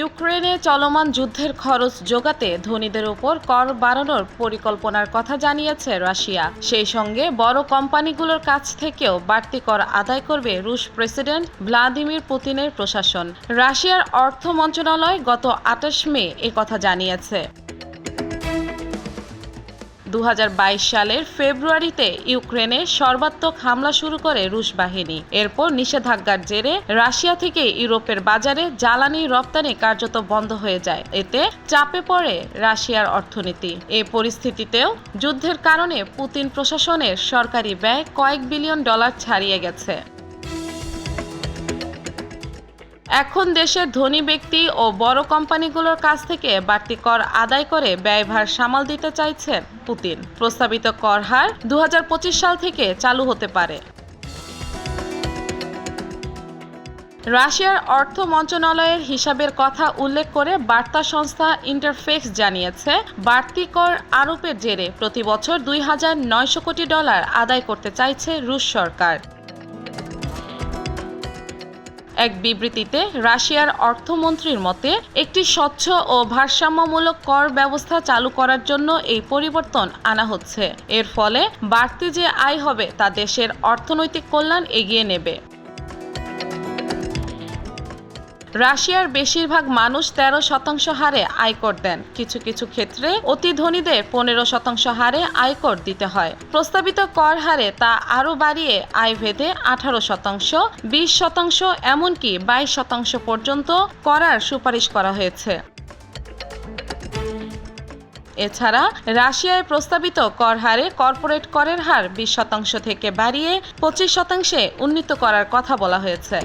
ইউক্রেনে চলমান যুদ্ধের খরচ যোগাতে ধনীদের উপর কর বাড়ানোর পরিকল্পনার কথা জানিয়েছে রাশিয়া। সেই সঙ্গে বড় কোম্পানিগুলোর কাছ থেকেও বাড়তি কর আদায় করবে রুশ প্রেসিডেন্ট ভ্লাদিমির পুতিনের প্রশাসন। রাশিয়ার অর্থ মন্ত্রণালয় গত আঠাশ মে কথা জানিয়েছে। দু হাজার বাইশ সালের ফেব্রুয়ারিতে ইউক্রেনে সর্বাত্মক হামলা শুরু করে রুশ বাহিনী। এরপর নিষেধাজ্ঞার জেরে রাশিয়া থেকে ইউরোপের বাজারে জ্বালানি রপ্তানি কার্যত বন্ধ হয়ে যায়। এতে চাপে পড়ে রাশিয়ার অর্থনীতি। এ পরিস্থিতিতেও যুদ্ধের কারণে পুতিন প্রশাসনের সরকারি ব্যয় কয়েক বিলিয়ন ডলার ছাড়িয়ে গেছে। এখন দেশের ধনী ব্যক্তি ও বড় কোম্পানিগুলোর কাছ থেকে বাড়তি কর আদায় করে ব্যয়ভার সামাল দিতে চাইছেন পুতিন। প্রস্তাবিত কর হার দু হাজার পঁচিশ সাল থেকে চালু হতে পারে। রাশিয়ার অর্থ মন্ত্রণালয়ের হিসাবের কথা উল্লেখ করে বার্তা সংস্থা ইন্টারফেক্স জানিয়েছে, বাড়তি কর আরোপের জেরে প্রতি বছর দুই হাজার নয়শো কোটি ডলার আদায় করতে চাইছে রুশ সরকার। এক বিবৃতিতে রাশিয়ার অর্থমন্ত্রীর মতে, একটি স্বচ্ছ ও ভারসাম্যমূলক কর ব্যবস্থা চালু করার জন্য এই পরিবর্তন আনা হচ্ছে। এর ফলে বাড়তি যে আয় হবে তা দেশের অর্থনৈতিক কল্যাণ এগিয়ে নেবে। রাশিয়ার বেশিরভাগ মানুষ তেরো শতাংশ হারে আয়কর দেন। কিছু কিছু ক্ষেত্রে অতি ধনীদের পনেরো শতাংশ হারে আয়কর দিতে হয়। প্রস্তাবিত কর হারে তা আরও বাড়িয়ে আয় ভেদে আঠারো শতাংশ, বিশ শতাংশ এমনকি বাইশ শতাংশ পর্যন্ত করার সুপারিশ করা হয়েছে। এছাড়া রাশিয়ায় প্রস্তাবিত কর হারে কর্পোরেট করের হার বিশ শতাংশ থেকে বাড়িয়ে পঁচিশ শতাংশে উন্নীত করার কথা বলা হয়েছে।